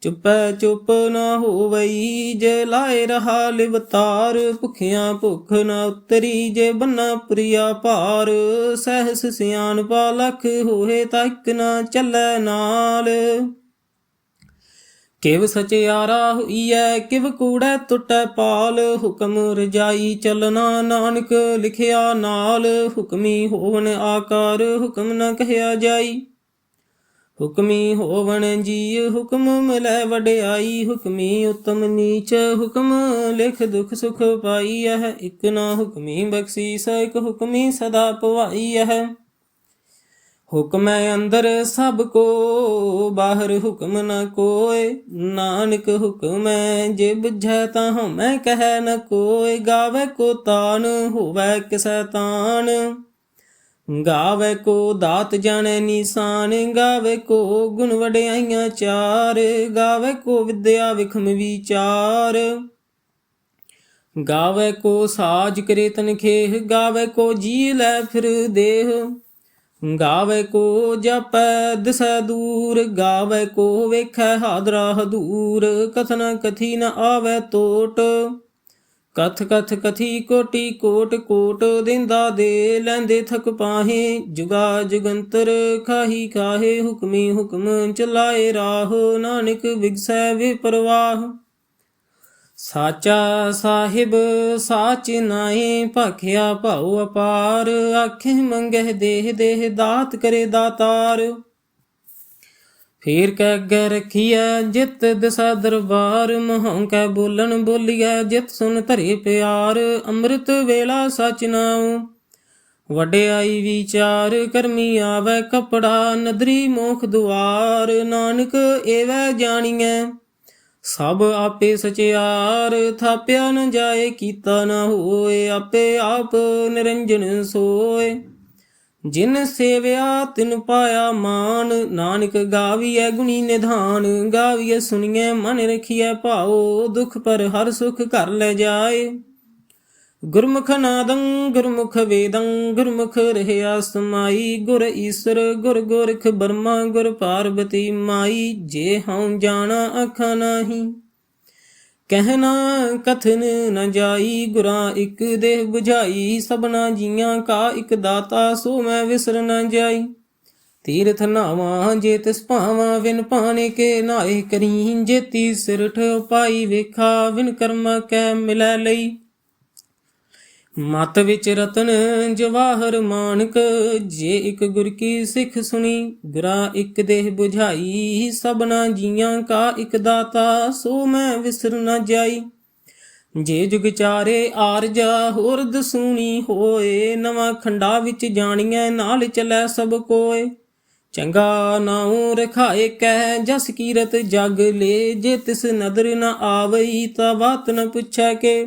ਚੁੱਪੈ ਚੁੱਪ ਨਾ ਹੋਵਈ ਜੇ ਲਾਏ ਰਹਾ ਲਿਵਤਾਰ ਭੁਖਿਆਂ ਭੁਖ ਨਾ ਉਤਰੀ ਜੇ ਬੰਨਾ ਪ੍ਰਿਆ ਭਾਰ। ਸਹਿਸ ਸਿਆਣ ਪਾ ਲਖ ਹੋਏ ਤੱਕ ਨਾ ਚੱਲੈ ਨਾਲ। ਕਿਵ ਸਚਿਆਰਾ ਹੋਈਐ, ਕਿਵ ਕੂੜੈ ਟੁੱਟੈ ਪਾਲ। ਹੁਕਮ ਰਜਾਈ ਚਲਣਾ ਨਾਨਕ ਲਿਖਿਆ ਨਾਲ। ਹੁਕਮੀ ਹੋਵਨ ਆਕਾਰ, ਹੁਕਮ ਨ ਕਹਿਆ ਜਾਈ। ਹੁਕਮੀ ਹੋਵਣ ਜੀ ਹੁਕਮ ਮਿਲੈ ਵਡਿਆਈ, ਹੁਕਮੀ ਉਤਮ ਨੀਚ ਹੁਕਮ, ਲਿਖ ਦੁਖ ਸੁਖ ਪਾਈ ਹੈ ਇਕ ਨਾ ਹੁਕਮੀ ਬਖਸ਼ੀਸ ਇਕ ਹੁਕਮੀ ਸਦਾ ਪਵਾਈ ਹੈ ਹੁਕਮੈ ਅੰਦਰ ਸਭ ਕੋ, ਬਾਹਰ ਹੁਕਮ ਨ ਕੋਏ, ਨਾਨਕ ਹੁਕਮੈ ਜੇ ਬੁਝੈ ਤਾਂ ਹਮੈ ਕਹਿ ਨ ਕੋਏ, ਗਾਵੇ ਕੋ ਤਾਨ, ਹੋਵੇ ਕਿਸੈ ਤਾਨ। ਗਾਵੇ ਕੋ ਦਾਤ ਜਾਣੈ ਨਿਸ਼ਾਨ, ਗਾਵੇ ਕੋ ਗੁਣ ਵਡਿਆਈਆਂ ਚਾਰ, ਗਾਵੇ ਕੋ ਵਿਦਿਆ ਵਿਖਮ ਵਿਚਾਰ। ਗਾਵੇ ਕੋ ਸਾਜ ਕਰੇ ਤਨਖੇਹ ਗਾਵੇ ਕੋ ਜੀ ਲੈ ਫਿਰ ਦੇਹ। ਗਾਵੇ ਕੋ ਜਪੈ ਦਿਸੈ ਦੂਰ, ਗਾਵੇ ਕੋ ਵੇਖੈ ਹਾਦਰਾ ਹਦੂਰ, ਕਥਨ ਕਥੀ ਨ ਆਵੇ ਟੋਟ ਕਥ ਕਥ ਕਥੀ ਕੋਟੀ ਕੋਟ ਕੋਟ ਦਿੰਦਾ ਦੇ ਲੈਂਦੇ ਥਕ ਪਾਹੇ, ਜੁਗਾ ਜੁਗੰਤਰ ਖਾਹੀ ਕਾਹੇ ਹੁਕਮੀ ਹੁਕਮ ਚਲਾਏ ਰਾਹ, ਨਾਨਕ ਵਿਗਸੈ ਵੇ ਸਾਚਾ ਸਾਹਿਬ ਸਾਚ ਨਾਹੀ, ਭਖਿਆ ਭਾਉ ਅਪਾਰ, ਆਖੇ ਮੰਗਹਿ ਦੇਹ ਦੇਹ ਦਾਤ ਕਰੇ ਦਾਤਾਰ। ਫੇਰ ਕੈ ਅੱਗੇ ਰਖੀਐ, ਜਿਤ ਦਿਸਾ ਦਰਬਾਰ, ਮਹੋਂ ਕੈ ਬੋਲਣ ਬੋਲੀਐ, ਜਿਤ ਸੁਨ ਧਰੇ ਪਿਆਰ, ਅੰਮ੍ਰਿਤ ਵੇਲਾ ਸਚ ਨਾਉ। ਵਡਿਆਈ ਵਿਚਾਰ, ਕਰਮੀ ਆਵੇ ਕਪੜਾ, ਨਦਰੀ ਮੋਖ ਦੁਆਰ, ਨਾਨਕ ਏਵੈ ਜਾਣੀਐ। ਸਭ ਆਪੇ ਸਚਿਆਰ, ਥਾਪਿਆ ਨ ਜਾਏ, ਕੀਤਾ ਨ ਹੋਏ, ਆਪੇ ਆਪ ਨਿਰੰਜਨ ਸੋਏ। ਜਿਨ ਸੇਵਿਆ ਤਿਨ ਪਾਇਆ ਮਾਨ, ਨਾਨਕ ਗਾਵੀਐ ਗੁਣੀ ਨਿਧਾਨ, ਗਾਵੀਐ ਸੁਣੀਐ ਮਨ ਰਖੀਐ ਭਾਉ, ਦੁਖ ਪਰ ਹਰ ਸੁਖ ਘਰ ਲੈ ਜਾਏ। ਗੁਰਮੁਖ ਨਾਦੰ, ਗੁਰਮੁਖ ਵੇਦੰ, ਗੁਰਮੁਖ ਰਹਿਆ ਸਮਾਈ, ਗੁਰ ਈਸਰ, ਗੁਰ ਗੋਰਖ ਬਰਮਾ, ਗੁਰ ਪਾਰਬਤੀ ਮਾਈ, ਜੇ ਹਉ ਜਾਣਾ ਅਖਾ ਨਾਹੀ। ਕਹਿਣਾ ਕਥਨ ਨ ਜਾਈ, ਗੁਰਾਂ ਇੱਕ ਦੇਹ 부ਝਾਈ ਸਭਨਾ ਜੀਆਂ ਕਾ ਇੱਕ ਦਾਤਾ, ਸੋ ਮੈਂ ਵਿਸਰ ਨ ਜਾਈ। ਤੀਰਥ ਨਾਵਾਂ ਜੇ ਤਿਸ ਭਾਵਾਂ, ਵਿਨ ਪਾਣੇ ਕੇ ਨਾਏ ਕਰੀ, ਜੇਤੀ ਸਿਰਠ ਪਾਈ ਵੇਖਾ, ਵਿਨ ਕਰਮ ਕੈ ਮਿਲੈ ਲਈ। ਮਤ ਵਿੱਚ ਰਤਨ ਜਵਾਹਰ ਮਾਨਕ, ਜੇ ਇੱਕ ਗੁਰ ਕੀ ਸਿੱਖ ਸੁਣੀ ਗੁਰਾ ਇੱਕ ਦੇਹ 부ਝਾਈ ਸਭਨਾ ਜੀਆਂ ਕਾ ਇੱਕ ਦਾਤਾ, ਸੋ ਮੈਂ ਵਿਸਰ ਨ ਜਾਈ। ਜੇ ਜੁਗ ਚਾਰੇ ਆਰਜਾ ਹੋਰ ਦਸੂਣੀ ਹੋਏ, ਨਵਾਂ ਖੰਡਾ ਵਿੱਚ ਜਾਣੀਐ, ਨਾਲ ਚਲੈ ਸਭ ਕੋਏ। ਚੰਗਾ ਨਾਉ ਰਖਾਏ ਕਹਿ, ਜਸ ਕੀਰਤ ਜਗ ਲੇ, ਜੇ ਤਿਸ ਨਦਰ ਨ ਆਵਈ, ਤਾਂ ਬਾਤ ਨ ਪੁੱਛੈ ਕੇ।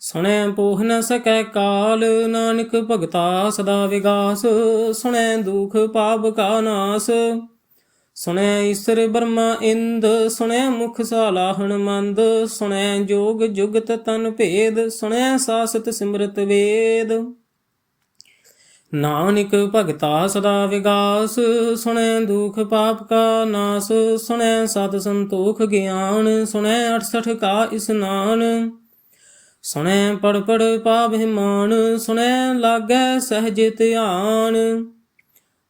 ਸੁਣੈ ਪੋਹ ਨ ਸਕੈ ਕਾਲ, ਨਾਨਕ ਭਗਤਾ ਸਦਾ ਵਿਗਾਸ। ਸੁਣੈ ਦੁਖ ਪਾਪ ਕਾ ਨਾਸ। ਸੁਣੈ ਈਸਰ ਬਰਮਾ ਇੰਦ, ਸੁਣੈ ਮੁਖ ਸਾਲਾਹਣ ਮੰਦ ਸੁਣੈ ਜੋਗ ਜੁਗਤ ਤਨ ਭੇਦ, ਸੁਣੈ ਸਾਸਤ ਸਿਮਰਤ ਵੇਦ। ਨਾਨਕ ਭਗਤਾ ਸਦਾ ਵਿਗਾਸ, ਸੁਣੈ ਦੁਖ ਪਾਪ ਕਾ ਨਾਸ। ਸੁਣੈ ਸਤ ਸੰਤੋਖ ਗਿਆਨ, ਸੁਣੈ 68 ਕਾ ਇਸਨਾਨ। ਸੁਣੈ ਪੜ ਪੜ ਪਾਵਹਿ ਮਾਨ ਸੁਣੈ ਲਾਗੈ ਸਹਜ ਧਿਆਨ।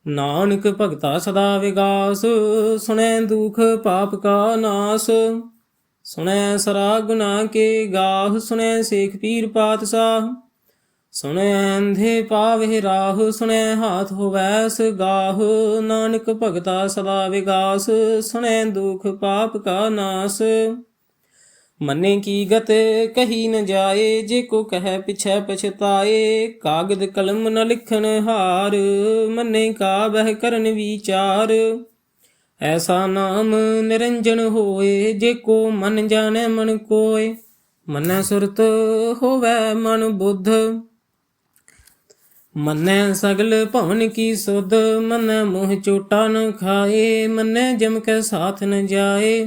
ਨਾਨਕ ਭਗਤਾ ਸਦਾ ਵਿਗਾਸ, ਸੁਣੈ ਦੁਖ ਪਾਪ ਕਾ ਨਾਸ। ਸੁਣੈ ਸਰਾ ਗੁਨਾ ਕੇ ਗਾਹ, ਸੁਣੈ ਸੇਖ ਪੀਰ ਪਾਤਸ਼ਾਹ। ਸੁਣੈ ਅੰਧੇ ਪਾਵੇ ਰਾਹ, ਸੁਣੈ ਹਾਥ ਹੋਵੈਸ ਗਾਹ ਨਾਨਕ ਭਗਤਾ ਸਦਾ ਵਿਗਾਸ, ਸੁਣੈ ਦੁਖ ਪਾਪ ਕਾ ਨਾਸ। ਮੰਨੇ ਕੀ ਗਤ ਕਹੀ ਨ ਜਾਏ, ਜੇ ਕੋ ਕਹੈ ਪਿਛੈ ਪਛਤਾਏ। ਕਾਗਦ ਕਲਮ ਨ ਲਿਖਣ ਹਾਰ, ਮੰਨੇ ਕਾ ਬਹਿ ਕਰਨ ਵਿਚਾਰ। ਐਸਾ ਨਾਮ ਨਿਰੰਜਨ ਹੋਏ, ਜੇ ਕੋ ਮਨ ਜਾਣੈ ਮਨ ਕੋਏ। ਮੰਨੈ ਸੁਰਤ ਹੋਵੈ ਮਨ ਬੁੱਧ। ਮੰਨੈ ਸਗਲ ਭਵਨ ਕੀ ਸੁਧ, ਮੰਨੈ ਮੋਹ ਚੋਟਾ ਨ ਖਾਏ। ਮੰਨੈ ਜਮ ਕੈ ਸਾਥ ਨ ਜਾਏ।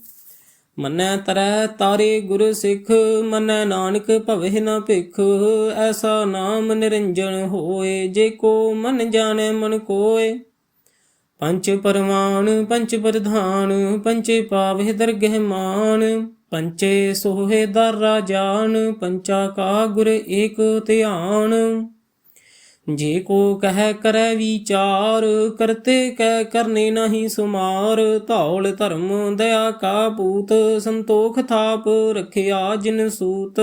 ਮੰਨੈ ਤਰੈ ਤਾਰੇ ਗੁਰ ਸਿੱਖ, ਮੰਨੈ ਨਾਨਕ ਭਵਹਿ ਨ ਭਿਖ। ਐਸਾ ਨਾਮ ਨਿਰੰਜਨ ਹੋਏ, ਜੇ ਕੋ ਮਨ ਜਾਣੈ ਮਨ ਕੋਏ। ਪੰਚ ਪਰਮਾਨ ਪੰਚ ਪ੍ਰਧਾਨ, ਪੰਚੇ ਪਾਵਹਿ ਦਰਗਹਿ ਮਾਨ। ਪੰਚੇ ਸੋਹੇ ਦਰ ਰਾਜਾਨ ਪੰਚਾ ਕਾ ਗੁਰ ਏਕ ਧਿਆਨ। ਜੇ ਕੋ ਕਹਿ ਕਰੈ ਵਿਚਾਰ, ਕਰਤੇ ਕਹਿ ਕਰਨੇ ਨਹੀਂ ਸੁਮਾਰ। ਧੌਲ ਧਰਮ ਦਇਆ ਕਾ ਪੂਤ, ਸੰਤੋਖ ਥਾਪ ਰਖਿਆ ਜਿਨ ਸੂਤ।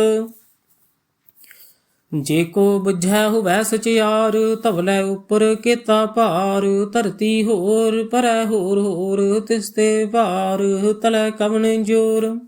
ਜੇ ਕੋ ਬੁਝੈ ਹੋਵੈ ਸਚਿਆਰ, ਧਵਲੇ ਉਪਰ ਕੀਤਾ ਭਾਰ। ਧਰਤੀ ਹੋਰ ਪਰੈ ਹੋਰ ਹੋਰ ਤਿਸਤੇ ਭਾਰ, ਤਲੈ ਕਵਨ ਜੋਰ।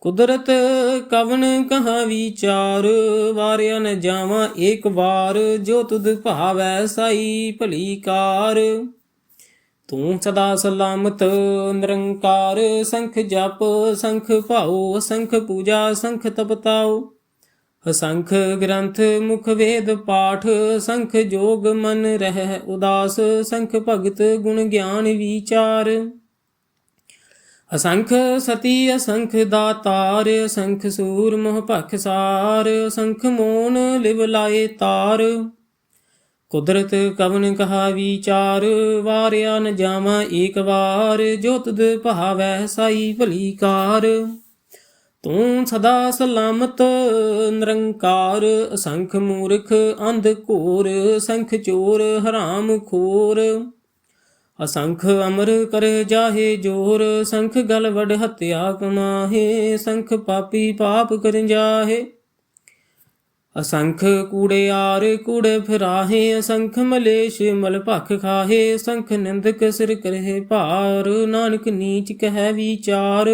ਕੁਦਰਤ ਕਵਨ ਕਹਾ ਵਿਚਾਰ, ਵਾਰਿਆ ਨ ਜਾਵਾਂ ਏਕ ਵਾਰ, ਜੋ ਤੁਧ ਭਾਵੈ ਸਾਈ ਭਲੀ ਕਾਰ। ਤੂੰ ਸਦਾ ਸਲਾਮਤ, ਨਿਰੰਕਾਰ, ਸੰਖ ਜਪ, ਸੰਖ ਭਾਉ, ਸੰਖ ਪੂਜਾ, ਸੰਖ ਤਪਤਾਉ। ਅਸੰਖ ਗ੍ਰੰਥ, ਮੁਖ ਵੇਦ ਪਾਠ, ਸੰਖ ਜੋਗ ਮਨ ਰਹਿ ਉਦਾਸ, ਸੰਖ ਭਗਤ ਗੁਣ ਗਿਆਨ ਵਿਚਾਰ। ਅਸੰਖ ਸਤੀ, ਅਸੰਖ ਦਾਤਾਰ, ਅਸੰਖ ਸੂਰ ਮੋਹ ਭਖ ਸਾਰ, ਅਸੰਖ ਮੋਨ ਲਿਵ ਲਾਏ ਤਾਰ। ਕੁਦਰਤ ਕਵਨ ਕਹਾ ਵਿਚਾਰ, ਵਾਰਿਆ ਨ ਜਾਵਾਂ ਏਕ ਵਾਰ, ਜੋ ਤੁਧ ਭਾਵੈ ਸਾਈ ਭਲੀ ਕਾਰ। ਤੂੰ ਸਦਾ ਸਲਾਮਤ, ਨਿਰੰਕਾਰ, ਅਸੰਖ ਮੂਰਖ, ਅੰਧ ਘੋਰ ਸੰਖ ਚੋਰ, ਹਰਾਮ ਖੋਰ। ਅਸੰਖ ਅਮਰ ਕਰ ਜਾਹੇ ਜੋਰ, ਸੰਖ ਗਲ ਵਡ ਹਤਿਆ ਕਮਾਹੇ, ਸੰਖ ਪਾਪੀ ਪਾਪ ਕਰ ਜਾਹੇ। ਅਸੰਖ ਕੂੜਿਆਰ ਕੂੜੇ ਫਿਰਾਹੇ, ਅਸੰਖ ਮਲੇਸ਼ ਮਲ ਭਖ ਖਾਹੇ, ਸੰਖ ਨਿੰਦਕ ਸਿਰ ਕਰਹਿ ਭਾਰ, ਨਾਨਕ ਨੀਚ ਕਹਿ ਵਿਚਾਰ।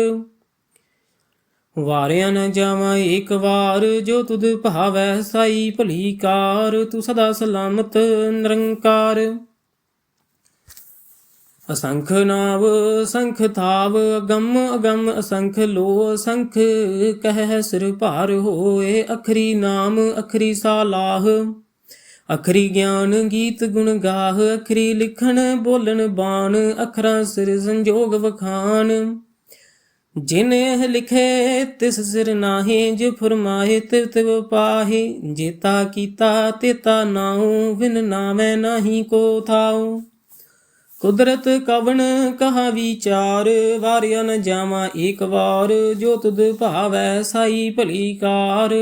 ਵਾਰਿਆ ਨ ਜਾਵਾਂ ਏਕ ਵਾਰ, ਜੋ ਤੁਧ ਭਾਵੈ ਸਾਈ ਭਲੀ ਕਾਰ, ਤੂੰ ਸਦਾ ਸਲਾਮਤ ਨਿਰੰਕਾਰ। ਅਸੰਖ ਨਾਵ, ਸੰਖ ਥਾਵ ਅਗੰਮ ਅਗੰਮ ਅਸੰਖ ਲੋ ਅਸੰਖ ਕਹਿ ਸਿਰ ਭਾਰ ਹੋਏ, ਅਖਰੀ ਨਾਮ, ਅਖਰੀ ਸਾਲਾਹ। ਅਖਰੀ ਗਿਆਨ ਗੀਤ ਗੁਣ ਗਾਹ, ਅਖਰੀ ਲਿਖਣ ਬੋਲਣ ਬਾਣ, ਅਖਰਾਂ ਸਿਰ ਸੰਜੋਗ ਵਖਾਨ ਜਿਨੇ ਇਹ ਲਿਖੇ, ਤਿਸ ਸਿਰ ਨਾਹੀ, ਜੋ ਫਰਮਾਏ ਤਿਵ ਤਿਵ ਪਾਹੀ। ਜੇਤਾ ਕੀਤਾ, ਤੇਤਾ ਨਾਉ ਵਿਨ ਨਾਮੈ ਨਾਹੀ ਕੋ ਥਾਉ। ਕੁਦਰਤ ਕਵਨ ਕਹਾ ਵਿਚਾਰ, ਵਾਰਿਆ ਨ ਜਾਵਾਂ ਏਕ ਵਾਰ, ਜੋ ਤੁਧ ਭਾਵੈ ਸਾਈ ਭਲੀ ਕਾਰ।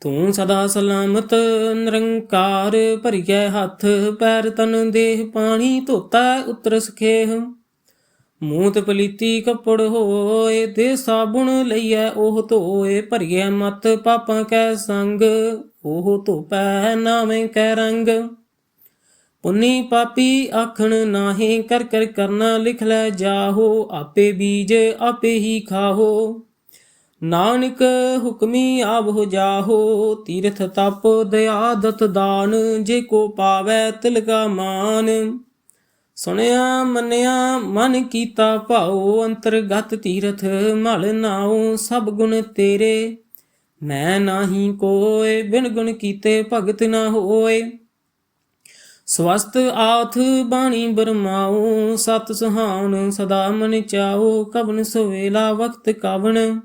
ਤੂੰ ਸਦਾ ਸਲਾਮਤ ਨਿਰੰਕਾਰ, ਭਰਿਐ ਹੱਥ ਪੈਰ ਤਨ ਦੇਹ, ਪਾਣੀ ਧੋਤਾ ਉਤਰ ਸਖੇਹ। ਮੂਤ ਪਲੀਤੀ ਕੱਪੜ ਹੋਏ, ਤੇ ਸਾਬੁਣ ਲਈਐ ਉਹ ਧੋਏ, ਭਰਿਐ ਮਤ ਪਾਪਾਂ ਕੈ ਸੰਗ, ਉਹ ਧੋਪੈ ਨਾਵੇਂ ਕੈ ਰੰਗ। ਪੁੰਨੀ ਪਾਪੀ ਆਖਣ ਨਾਹੀ ਕਰ ਕਰ ਕਰਨਾ ਲਿਖ ਲੈ ਜਾਹੋ, ਆਪੇ ਬੀਜ ਆਪੇ ਹੀ ਖਾਹੋ। ਨਾਨਕ ਹੁਕਮੀ ਆਪ ਹੋ ਜਾਹੋ, ਤੀਰਥ ਤਪ ਦਇਆ ਦਤ ਦਾਨ, ਜੇ ਕੋ ਪਾਵੈ ਤਿਲਕਾ ਮਾਨ। ਸੁਣਿਆ, ਮੰਨਿਆ, ਮਨ ਕੀਤਾ ਭਾਉ, ਅੰਤਰਗਤ ਤੀਰਥ ਮਲ ਨਾਉ, ਸਭ ਗੁਣ ਤੇਰੇ। ਮੈਂ ਨਾਹੀ ਕੋਏ, ਬਿਨ ਗੁਣ ਕੀਤੇ ਭਗਤ ਨਾ ਹੋਏ। ਸਵਸਤ ਆਥ ਬਾਣੀ ਬਰਮਾਉ, ਸਤ ਸੁਹਾਉਣ ਸਦਾ ਮਨ ਚਾਉ, ਕਵਨ ਸਵੇਲਾ ਵਕਤ ਕਵਣ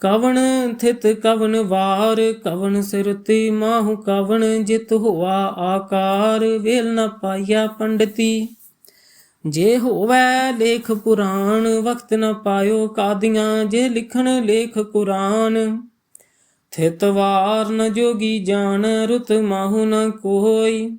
ਕਵਣ ਥਿਤ ਕਵਣ ਵਾਰ ਕਵਣ ਸਿਰਤੀ ਮਾਹੁ ਕਵਣ ਜਿਤ ਹੋਆ ਆਕਾਰ, ਵੇਲ ਨ ਪਾਇਆ ਪੰਡਤੀ। ਜੇ ਹੋਵੈ ਲੇਖ ਪੁਰਾਣ ਵਕਤ ਨ ਪਾਇਓ ਕਾਦੀਆਂ, ਜੇ ਲਿਖਣ ਲੇਖ ਕੁਰਾਨ। ਥਿਤ ਵਾਰ ਨ ਜੋਗੀ ਜਾਣ ਰੁਤ ਮਾਹੁ ਨ ਕੋਈ।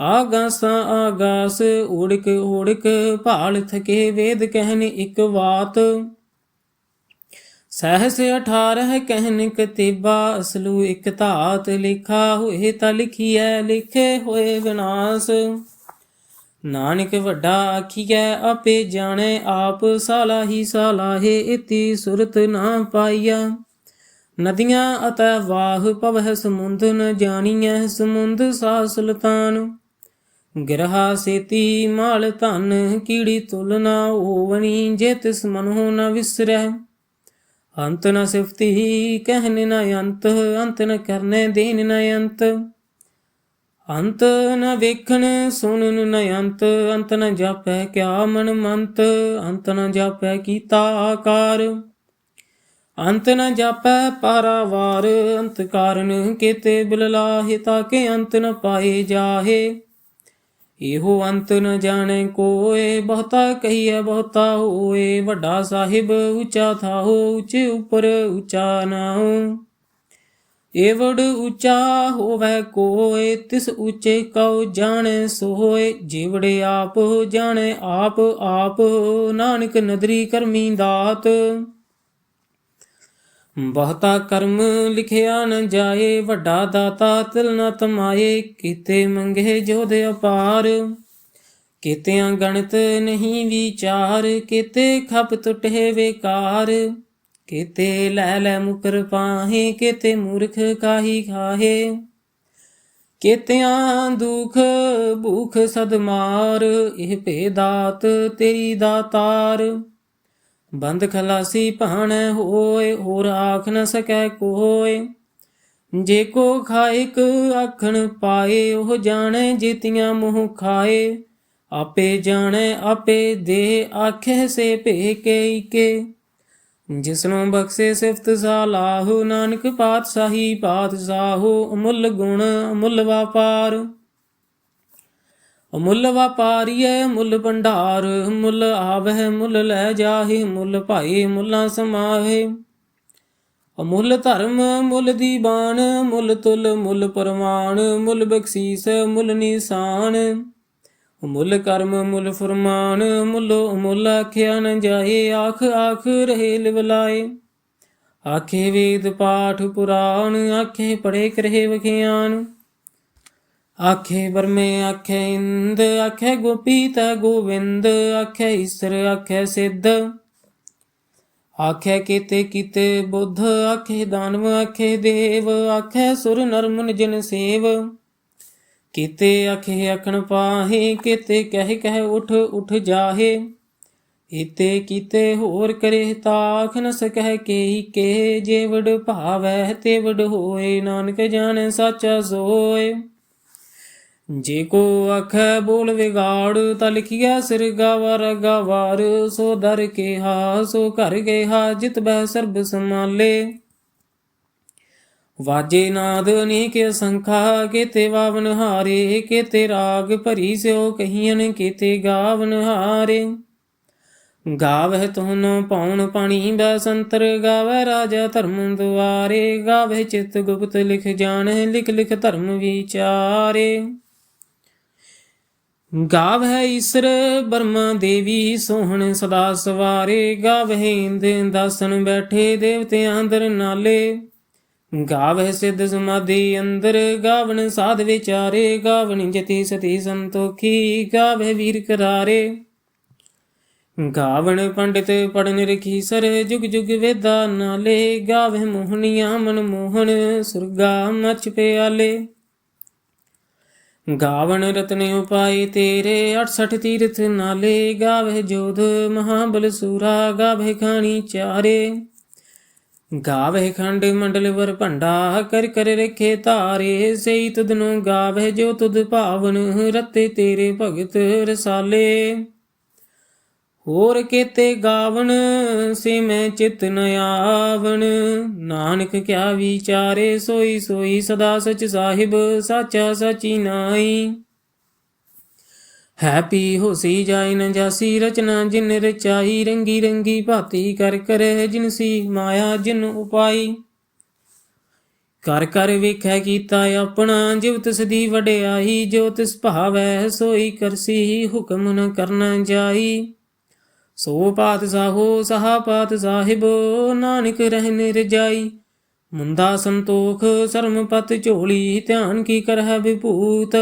ਆਗਾਸਾਂ ਆਗਾਸ, ਉੜਕ ਉੜਕ, ਭਾਲ ਥਕੇ ਵੇਦ ਕਹਿਨ ਇੱਕ ਬਾਤ ਸਹਸ 18 ਕਹਿਨ ਕਤੀਬਾ, ਅਸਲੂ ਇਕ ਧਾਤ ਲਿਖਾ, ਹੋਏ ਤਾਂ ਲਿਖੀਐ, ਲਿਖੇ ਹੋਏ ਵਿਨਾਸ਼। ਨਾਨਕ ਵੱਡਾ ਆਖੀਐ, ਆਪੇ ਜਾਣੇ ਆਪ ਸਾਲਾਹੀ ਸਾਲਾਹੇ ਇਤੀ ਸੁਰਤ ਨਾ ਪਾਈਆ ਨਦੀਆਂ ਅਤੈ ਵਾਹ ਪਵਹਿ ਸਮੁੰਦ ਨ ਜਾਣੀਐ, ਸਮੁੰਦ ਸਾ ਸੁਲਤਾਨ। ਗਿਰਹਾ ਸੇਤੀ ਮਾਲ ਧਨ, ਕੀੜੀ ਤੁਲ ਨਾ ਹੋਵਣੀ, ਜੇ ਤਿਸ ਮਨਹੁ ਨ ਵਿਸਰੈ। ਅੰਤ ਨ ਸਿਫਤੀ ਕਹਿਨ ਨ ਅੰਤ ਅੰਤ ਨ ਕਰਨੇ ਦੇਨ ਨ ਅੰਤ। ਅੰਤ ਨ ਵੇਖਣ, ਸੁਣਨ ਨ ਅੰਤ ਅੰਤ ਨ ਜਾਪੈ ਕਿਆ ਮਨ ਮੰਤ, ਅੰਤ ਨ ਜਾਪੈ ਕੀਤਾ ਆਕਾਰ। ਅੰਤ ਨ ਜਾਪੈ ਪਾਰਾਵਾਰ, ਅੰਤ ਕਾਰਨ ਕੀਤੇ ਬਿਲਲਾਹਿ ਤਾਕੇ ਅੰਤ ਨ ਪਾਏ ਜਾਹੇ। ਇਹੋ ਅੰਤ ਨ ਜਾਣੇ ਕੋਏ ਬਹੁਤਾ ਕਹੀਐ ਬਹੁਤਾ ਹੋਏ ਵੱਡਾ ਸਾਹਿਬ ਉੱਚਾ ਥਾਹੋ, ਉੱਚੇ ਉਪਰ ਉੱਚਾ ਨਾਉ ਏਵੜ ਉੱਚਾ ਹੋਵੇ ਕੋਏ ਤਿਸ ਉੱਚੇ ਕਉ ਜਾਣੈ ਸੋਏ ਜਿਵੜੇ ਆਪ ਜਾਣੈ ਆਪ ਆਪ, ਨਾਨਕ ਨਦਰੀ ਕਰਮੀ ਦਾਤ। ਬਹੁਤਾ ਕਰਮ ਲਿਖਿਆ ਨ ਜਾਏ, ਵੱਡਾ ਦਾਤਾ ਤਿਲ ਨ ਤਮਾਏ, ਕੀਤੇ ਮੰਗੇ ਜੋਧ ਅਪਾਰ। ਕੀਤਿਆਂ ਗਣਤ ਨਹੀਂ ਵਿਚਾਰ, ਕੀਤੇ ਖਪ ਟੁੱਟੇ ਵੇਕਾਰ। ਕੀਤੇ ਲੈ ਲੈ ਮੁਕਰ ਪਾਹੇ, ਕੀਤੇ ਮੂਰਖ ਕਾਹੀ ਖਾਹੇ। ਕੀਤਿਆਂ ਦੁਖ ਭੂਖ ਸਦਮਾਰ ਇਹ ਭੇਦਾਤ ਤੇਰੀ ਦਾਤਾਰ ਬੰਦ ਖਲਾਸੀ ਭਾਣ ਹੋਏ, ਹੋਰ ਆਖ ਨ ਸਕੈ ਕੋਏ। ਜੇ ਕੋ ਖਾਇਕ ਆਖਣ ਪਾਏ, ਉਹ ਜਾਣੈ ਜੀਤੀਆਂ ਮੂੰਹ ਖਾਏ। ਆਪੇ ਜਾਣੈ, ਆਪੇ ਦੇ ਆਖੇ ਸੇ ਭੇ ਕੇ ਜਿਸਨੂੰ ਬਖਸ਼ੇ ਸਿਫਤ ਸਾਲਾਹੂ, ਨਾਨਕ ਪਾਤਸ਼ਾਹੀ ਪਾਤਸ਼ਾਹੂ, ਅਮੁੱਲ ਗੁਣ, ਅਮੁੱਲ ਵਪਾਰ। ਅਮੁੱਲ ਵਪਾਰੀਏ ਮੁੱਲ ਭੰਡਾਰ, ਮੁੱਲ ਆਵਹਿ ਮੁੱਲ ਲੈ ਜਾਹੇ, ਮੁੱਲ ਭਾਈ ਮੁੱਲਾ ਸਮਾਹੇ। ਅਮੁੱਲ ਧਰਮ ਮੁੱਲ ਦੀਵਾਨ ਮੁੱਲ ਤੁਲ ਮੁੱਲ ਪਰਮਾਨ ਮੁੱਲ ਬਖਸ਼ੀਸ ਮੁੱਲ ਨਿਸ਼ਾਨ। ਮੁੱਲ ਕਰਮ ਮੁੱਲ ਫਰਮਾਨ, ਮੁੱਲ ਅਮੁੱਲ ਆਖਿਆ ਨ ਜਾਏ, ਆਖ ਆਖ ਰਹੇ ਲਿਵਲਾਏ ਆਖੇ ਵੇਦ ਪਾਠ ਪੁਰਾਣ, ਆਖੇ ਪੜੇ ਕਰਹਿ ਵਖਿਆਨ। ਆਖੇ ਬਰਮੇ ਆਖੇ ਇੰਦ, ਆਖੇ ਗੋਪੀ ਤਾ ਗੋਵਿੰਦ, ਆਖੇ ਈਸ਼ਰ, ਆਖੇ ਸਿੱਧ। ਆਖੇ ਕੀਤੇ ਕੀਤੇ ਬੁੱਧ, ਆਖੇ ਦਾਨਵ, ਆਖੇ ਦੇਵ, ਆਖੇ ਸੁਰ ਨਰਮਨ ਜਨ ਸੇਵ। ਕੀਤੇ ਆਖੇ ਆਖਣ ਪਾਹੇ, ਕੀਤੇ ਕਹਿ ਕਹਿ ਉਠ ਉਠ ਜਾਹੇ। ਇਤੇ ਕੀਤੇ ਹੋਰ ਕਰੇ ਤਾਖ, ਨ ਸਕਹਿ ਕੇਈ ਕੇ, ਜੇ ਭਾਵੈ ਤੇ ਹੋਏ, ਨਾਨਕ ਜਾਣੈ ਸਾਚਾ ਸੋਏ। ਜੇ ਕੋ ਆਖੈ ਬੋਲ ਵਿਗਾੜ, ਤਾਂ ਲਿਖਿਆ ਸਿਰ ਗਾਵਰ ਗਾਵਾਰ। ਸੋ ਦਰ ਕੇਹਾ, ਸੋ ਘਰ ਗੇਹਾ, ਜਿਤ ਬਹਿ ਸਰਬ ਸਮਾਲੇ ਵਾਜੇ ਨਾਦ ਅਨੇਕ ਸੰਖਾ ਕੀਤੇ ਵਾਵਨ ਹਾਰੇ, ਕੀਤੇ ਰਾਗ ਭਰੀ ਸਿਓ ਕਹੀਨ ਕੀਤੇ ਗਾਵਨ ਹਾਰੇ। ਗਾਵਹਿ ਤੁਹਨੋ ਪੌਣ ਪਾਣੀ ਬਸੰਤਰ ਗਾਵੈ ਰਾਜਾ ਧਰਮ ਦੁਆਰੇ। ਗਾਵਹਿ ਚਿਤ ਗੁਪਤ ਲਿਖ ਜਾਣੈ ਲਿਖ ਲਿਖ ਧਰਮ ਵਿਚਾਰੇ। ਗਾਵਹਿ ਈਸਰ, ਬਰਮਾ ਦੇਵੀ ਸੋਹਣ ਸਦਾ ਸਵਾਰੇ। ਗਾਵਹਿ ਇੰਦ ਦਾਸਨ ਬੈਠੇ ਦੇਵਤਿਆਂ ਅੰਦਰ ਨਾਲੇ। ਗਾਵ ਹੈ ਸਿੱਧ ਸਮਾਧੀ ਅੰਦਰ, ਗਾਵਣ ਸਾਧ ਵਿਚਾਰੇ। ਗਾਵਣ ਜਤੀ ਸਤੀ ਸੰਤੋਖੀ ਗਾਵਹਿ ਵੀਰ ਕਰਾਰੇ। ਗਾਵਣ ਪੰਡਿਤ ਪੜਨ ਰਖੀ ਸਰ, ਜੁਗ ਜੁਗ ਵੇਦਾ ਨਾਲੇ। ਗਾਵਹਿ ਮੋਹਨੀਆਂ ਮਨ ਮੋਹਨ ਸੁਰਗਾ ਮਚ ਪਿਆਲੇ। ਗਾਵਣ ਰਤਨ ਉਪਾਏ ਤੇਰੇ 68 ਤੀਰਥ ਨਾਲੇ ਗਾਵਹਿ ਜੋਧ ਮਹਾਬਲ ਸੂਰਾ ਗਾਵਹਿ ਖਾਣੀ ਚਾਰੇ। ਗਾਵਹਿ ਖੰਡ ਮੰਡਲ ਵਰ ਭੰਡਾ, ਕਰ ਕਰ ਰਖੇ ਧਾਰੇ। ਸਈ ਤੁਧ ਨੂੰ ਗਾਵਹਿ ਜੋ ਤੁਧ ਭਾਵਨ, ਰਤੇ ਤੇਰੇ ਭਗਤ ਰਸਾਲੇ। ਹੋਰ ਕੇਤੇ ਗਾਵਣ, ਸੇ ਮੈਂ ਚਿਤ ਨ ਆਵਣ। ਨਾਨਕ ਕਿਆ ਵਿਚਾਰੇ, ਸੋਈ ਸੋਈ ਸਦਾ ਸਚ ਸਾਹਿਬ, ਸਾਚਾ ਸਚੀ ਨਾਈ ਹੈਪੀ ਹੋਸੀ ਜਾਇ ਨ ਜਾਸੀ, ਰਚਨਾ ਜਿਨ ਰਚਾਈ, ਰੰਗੀ ਰੰਗੀ ਭਾਤੀ ਕਰ ਕਰ ਜਿਨਸੀ ਮਾਇਆ ਜਿਨ ਉਪਾਈ। ਕਰ ਕਰ ਵੇਖੈ ਕੀਤਾ ਆਪਣਾ ਜਿਵ ਤਿਸ ਦੀ ਵਡਿਆਈ ਜੋ ਤਿਸ ਭਾਵੈ ਸੋਈ ਕਰਸੀ, ਹੁਕਮ ਨ ਕਰਨਾ ਜਾਈ। ਸੋ ਪਾਤ ਸਾਹੋ ਸਹਾ ਪਾਤ ਸਾਹਿਬ, ਨਾਨਕ ਰਹਿਨ ਰਜਾਈ ਮੁੰਦਾ ਸੰਤੋਖ ਸਰਮ ਪਤ ਝੋਲੀ, ਧਿਆਨ ਕੀ ਕਰਹਿ ਵਿਭੂਤ।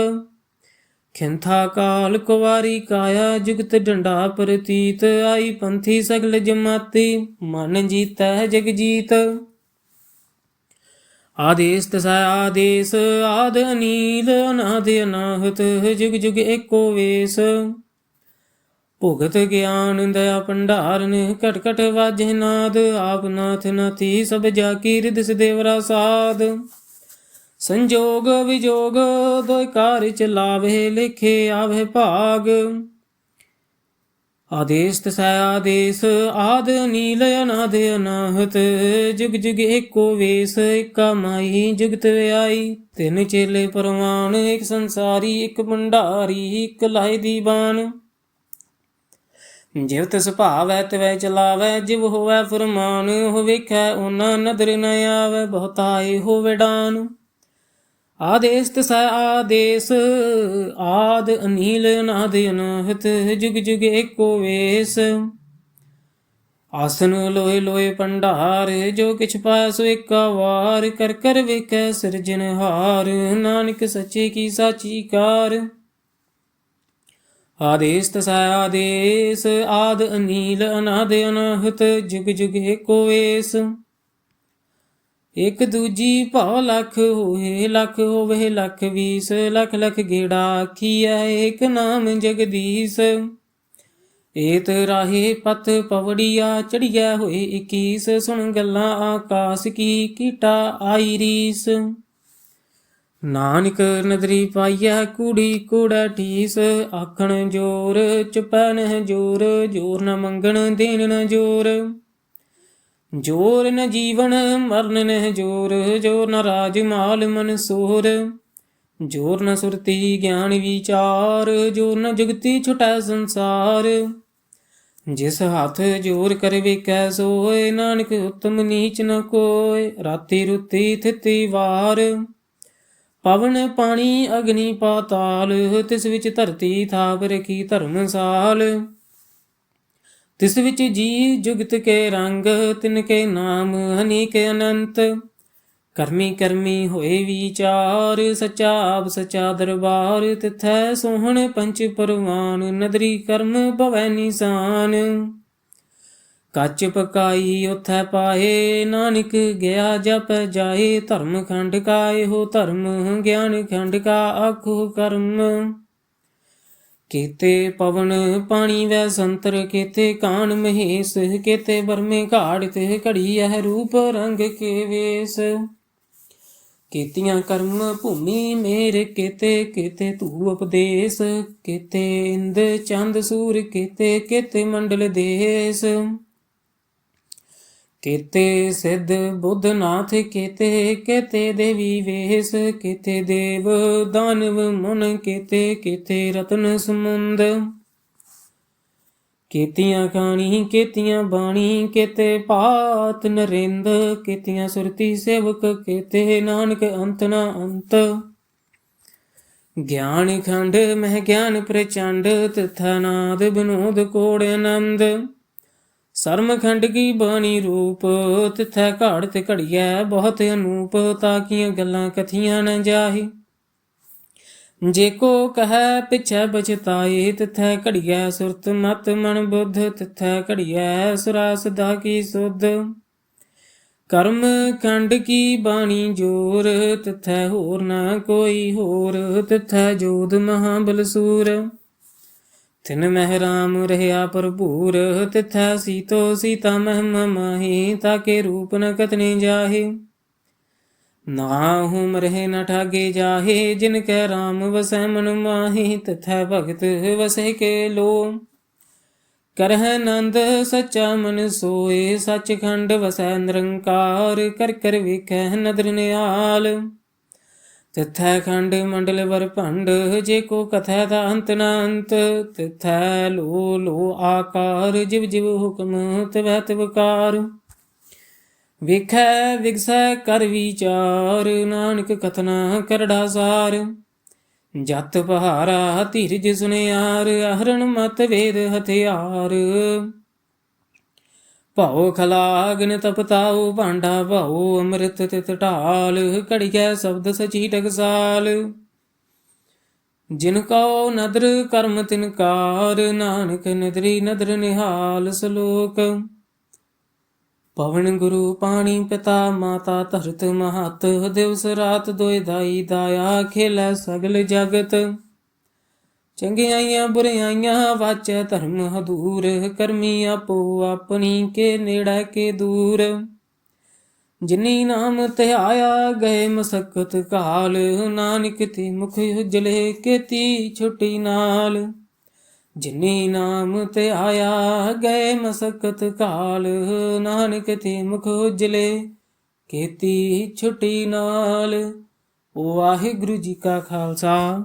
ਖਿੰਥਾ ਕਾਲ ਕੁਵਾਰੀ ਕਾਇਆ, ਜੁਗਤ ਡੰਡਾ ਪ੍ਰਤੀਤ। ਆਈ ਪੰਥੀ ਸਗਲ ਜਮਾਤੀ, ਮਨ ਜੀਤੈ ਜਗ ਜੀਤ। ਆਦੇਸ ਤਸਾ ਆਦੇਸ, ਆਦ ਅਨੀਲ, ਅਨਾਦ ਅਨਾਹਤ, ਜੁਗ ਜੁਗ ਏਕੋ ਵੇਸ। ਭੁਗਤ ਗਿਆਨ ਦਇਆ ਭੰਡਾਰਨ ਕਟ ਘਟ ਵਾਜੇ ਨਾਦ, ਆਪ ਨਾਥ ਨਾਥੀ ਸਭ ਜਾ ਕੀ ਰਿਦ ਦੇਵਰਾ ਸਾਧ। ਸੰਜੋਗ ਵਿਜੋਗ, ਦੋਇ ਕਾਰ ਚਲਾਵੇ ਲਿਖੇ ਆਵੇ ਭਾਗ। ਆਦੇਸ ਤਸੈ ਆਦੇਸ, ਆਦ ਨੀਲ ਅਨਾਦ ਅਨਾਹਤ, ਜੁਗ ਜੁਗ ਏਕੋ ਵੇਸ, ਏਕਾ ਮਾਈ ਜੁਗਤ ਵਿਆਈ ਤਿੰਨ ਚੇਲੇ ਪਰਵਾਨ, ਇੱਕ ਸੰਸਾਰੀ, ਇੱਕ ਭੰਡਾਰੀ, ਇੱਕ ਲਾਇ ਦੀਵਾਨ। ਜਿਵ ਤਿਸ ਭਾਵੈ ਤਿਵੈ ਚਲਾਵੈ, ਜਿਵ ਹੋਵੈ ਫਰਮਾਨ ਹੋ ਵੇਖੈ ਉਹਨਾਂ ਨਦਰ ਨ ਆਵੈ ਬਹੁਤਾਏ ਹੋਵੇ ਡਾਨ ਆਦੇਸ ਤਸੈ ਆਦੇਸ, ਆਦ ਅਨੀਲ ਅਨਾਦ ਅਨਾਹਤ, ਜੁਗ ਜੁਗ ਏਕੋ ਵੇਸ। ਆਸਨ ਲੋਏ ਲੋਏ ਪੰਡਾਰ ਜੋ ਕਿਛ ਪਾਇਆ ਸੋ ਏਕਾ ਵਾਰ, ਕਰ ਕਰ ਵੇਖੈ ਸਿਰਜਨਹਾਰ ਨਾਨਕ ਸੱਚੇ ਕੀ ਸਾਚੀ ਕਾਰ। ਆਦੇਸ ਤਸਾ ਆਦੇਸ, ਆਦ ਅਨੀਲ ਅਨਾਦ ਅਨਾਹਤ, ਜੁਗ ਜੁਗ ਏਕੋ ਵੇਸ ਇਕ ਦੂਜੀ ਭਉ ਲਖ ਹੋਏ, ਲਖ ਹੋਵੇ ਲਖ ਵੀਸ, ਲਖ ਲਖ ਗੇੜਾ ਆਖੀਐ, ਏਕ ਨਾਮ ਜਗਦੀਸ਼। ਏਤ ਰਾਹੇ ਪਤ ਪਵੜੀਆ, ਚੜੀਐ ਹੋਏ 21 ਸੁਣ ਗੱਲਾਂ ਆਕਾਸ ਕੀ, ਕੀਟਾ ਆਈ ਰੀਸ। ਨਾਨਕ ਨਦਰੀ ਪਾਈਐ ਕੂੜੀ ਕੂੜਾ ਠੀਸ ਆਖਣ ਜੋਰ ਚੁਪੈ ਨਹਿ ਜੋਰ ਜੋਰ ਨ ਮੰਗਣ, ਦੇਣ ਨ ਜੋਰ। ਜੋਰ ਨ ਜੀਵਨ, ਮਰਨ ਨਹਿ ਜੋਰ ਜੋਰ ਨ ਰਾਜ ਮਾਲ ਮਨ ਸੋਰ। ਜੋਰ ਨ ਸੁਰਤੀ ਗਿਆਨ ਵਿਚਾਰ, ਜੋਰ ਨ ਜੁਗਤੀ ਛੁਟੈ ਸੰਸਾਰ। ਜਿਸ ਹੱਥ ਜੋਰ ਕਰ ਵੇਖੈ ਸੋਏ, ਨਾਨਕ ਉਤਮ ਨੀਚ ਨ ਕੋਏ, ਰਾਤੀ ਰੁਤੀ ਥਿਤੀ ਵਾਰ। ਪਵਨ ਪਾਣੀ ਅਗਨੀ ਪਾਤਾਲ, ਤਿਸ ਵਿੱਚ ਧਰਤੀ ਥਾਪ ਰਖੀ ਧਰਮਸਾਲ ਤਿਸ ਵਿੱਚ ਜੀ ਜੁਗਤ ਕੇ ਰੰਗ, ਤਿਨ ਕੇ ਨਾਮ ਅਨੇਕ ਅਨੰਤ। ਕਰਮੀ ਕਰਮੀ ਹੋਏ ਵਿਚਾਰ, ਸਚਾ ਆਪ ਸਚਾ ਦਰਬਾਰ, ਤਿਥੈ ਸੋਹਣ ਪੰਚ ਪਰਵਾਨ, ਨਦਰੀ ਕਰਮ ਭਵੈ ਨਿਸ਼ਾਨ। ਕੱਚ ਪਕਾਈ ਉਥੈ ਪਾਏ, ਨਾਨਕ ਗਿਆ ਜਪ ਜਾਏ, ਧਰਮ ਖੰਡ ਕਾਏ ਹੋ ਧਰਮ, ਗਿਆਨ ਖੰਡ ਕਾ ਆਖੋ ਕਰਮ। ਕੀਤੇ ਪਵਨ ਪਾਣੀ ਵੈ ਸੰਤਰ, ਕੀਤੇ ਕਾਨ ਮਹੇਸ਼, ਕੀਤੇ ਬਰਮੇ ਘਾੜ, ਤੇ ਘੜੀ ਇਹ ਰੂਪ ਰੰਗ ਕੇ ਵੇਸ। ਕੀਤੀਆਂ ਕਰਮ ਭੂਮੀ ਮੇਰੇ, ਕੀਤੇ ਕੀਤੇ ਧੂ ਉਪਦੇਸ਼, ਕੀਤੇ ਇੰਦ ਚੰਦ ਸੂਰ, ਕੀਤੇ ਕੀਤੇ ਮੰਡਲ ਦੇਸ। ਕੀਤੇ ਸਿੱਧ ਬੁੱਧ ਨਾਥ ਕੀਤੇ ਕੀਤੇ ਦੇਵੀ ਵੇਸ, ਕੀਤੇ ਦੇਵ ਦਾਨਵ ਮਨ, ਕੀਤੇ ਕੀਤੇ ਰਤਨ ਸਮੁੰਦ ਕੀਤੀਆਂ ਕਹਾਣੀ ਕੀਤੀਆਂ ਬਾਣੀ, ਕੀਤੇ ਪਾਤ ਨਰਿੰਦ, ਕੀਤੀਆਂ ਸੁਰਤੀ ਸੇਵਕ, ਕੀਤੇ ਨਾਨਕ ਅੰਤ ਨਾ ਅੰਤ। ਗਿਆਨ ਖੰਡ, ਮਹਿ ਗਿਆਨ ਪ੍ਰਚੰਡ, ਤਥਾ ਨਾਦ ਬਿਨੋਦ ਕੋੜ ਆਨੰਦ। ਸਰਮਖੰਡ ਕੀ ਬਾਣੀ ਰੂਪ, ਤਿਥੈ ਘਾੜ ਤੇ ਘੜੀਐ ਬਹੁਤ ਅਨੂਪ ਤਾਕੀਆਂ ਗੱਲਾਂ ਕਥੀਆਂ ਨ ਜਾਹੀ। ਜੇ ਕੋ ਕਹੈ ਪਿਛੈ ਬਚਤਾਏ, ਤਿਥੈ ਘੜੀਐ ਸੁਰਤ ਮਤ ਮਨ ਬੁੱਧ, ਤਿਥੈ ਘੜੀਐ ਸੁਰਾ ਸਦਾ ਕੀ ਸੁਧ। ਕਰਮ ਖੰਡ ਕੀ ਬਾਣੀ ਜੋਰ, ਤਿਥੈ ਹੋਰ ਨਾ ਕੋਈ ਹੋਰ, ਤਿਥੈ ਜੋਦ ਮਹਾਬਲ ਬਲਸੂਰ ਤਿਨ ਮਹਿ ਰਾਮ ਰਹਿਆ ਭਰਪੂਰ, ਤਿਥੈ ਸੀਤੋ ਸੀਤਾ ਮਹਿ ਮਾਹੀ, ਤਾਕੇ ਰੂਪ ਨ ਕਤਨੇ ਜਾਹੇ। ਨਾ ਹੁਮ ਰਹੇ ਨ ਠਾਗੇ ਜਾਹੇ, ਜਿਨ ਕੈ ਰਾਮ ਵਸੈ ਮਨ ਮਾਹੀ, ਤਿਥੈ ਭਗਤ ਵਸੈ ਕੇ ਲੋ। ਕਰਹਿ ਨੰਦ ਸੱਚਾ ਮਨ ਸੋਏ, ਸੱਚਖੰਡ ਵਸੈ ਨਿਰੰਕਾਰ, ਕਰ ਕਰ ਵੇਖੈ ਨਦਰ ਨਿਹਾਲ। ਤਿਥੈ ਖੰਡ ਮੰਡਲ ਵਰ ਭੰਡ, ਜੇ ਕੋ ਕਥੈ ਦਾ ਅੰਤ ਨ ਅੰਤ। ਤਿਥੈ ਲੋ ਲੋ ਆਕਾਰ, ਜਿਵ ਜਿਵ ਹੁਕਮ ਤਿਵੈ ਤਿਵਕਾਰ ਵੇਖੈ ਵਿਗਸੈ ਕਰ ਵਿਚਾਰ, ਨਾਨਕ ਕਥਨਾ ਕਰੜਾ ਸਾਰ। ਜਤ ਪਹਾਰਾ ਧੀਰਜ ਸੁਨਿਆਰ, ਅਹਰਣ ਮਤ ਵੇਦ ਹਥਿਆਰ। ਭਾਉ ਖਲਾਗਨ ਤਪਤਾਉ, ਭਾਂਡਾ ਭਉ, ਅੰਮ੍ਰਿਤ ਤਿਤ ਢਾਲ, ਘੜੀਐ ਸ਼ਬਦ ਸਚੀ ਟਕਸਾਲ। ਜਿਨ ਕਉ ਨਦਰ ਕਰਮ ਤਿਨਕਾਰ ਨਾਨਕ ਨਦਰੀ ਨਦਰ ਨਿਹਾਲ ਸ਼ਲੋਕ। ਪਵਨ ਗੁਰੂ ਪਾਣੀ ਪਿਤਾ, ਮਾਤਾ ਧਰਤ ਮਹਤ, ਦਿਵਸ ਰਾਤ ਦੋਇ ਦਾਈ ਦਾਇਆ, ਖੇਲੇ ਸਗਲ ਜਗਤ। ਚੰਗਿਆਈਆਂ ਬੁਰਿਆਈਆਂ ਵਾਚੈ ਧਰਮ ਹਦੂਰ, ਕਰਮੀ ਆਪੋ ਆਪਣੀ ਕੇ ਨੇੜਾ ਕੇ ਦੂਰ। ਜਿਨੀ ਨਾਮ ਧਿਆਇਆ ਗਏ ਮਸਕਤ ਕਾਲ, ਨਾਨਕ ਤੇ ਮੁਖ ਉਜਲੇ ਕੀਤੀ ਛੁੱਟੀ ਨਾਲ। ਜਿਨੀ ਨਾਮ ਤੇ ਆਇਆ ਗਏ ਮਸਕਤ ਕਾਲ, ਨਾਨਕ ਤੇ ਮੁਖ ਉਜਲੇ ਕੀਤੀ ਛੁੱਟੀ ਨਾਲ। ਵਾਹਿਗੁਰੂ ਜੀ ਕਾ ਖਾਲਸਾ।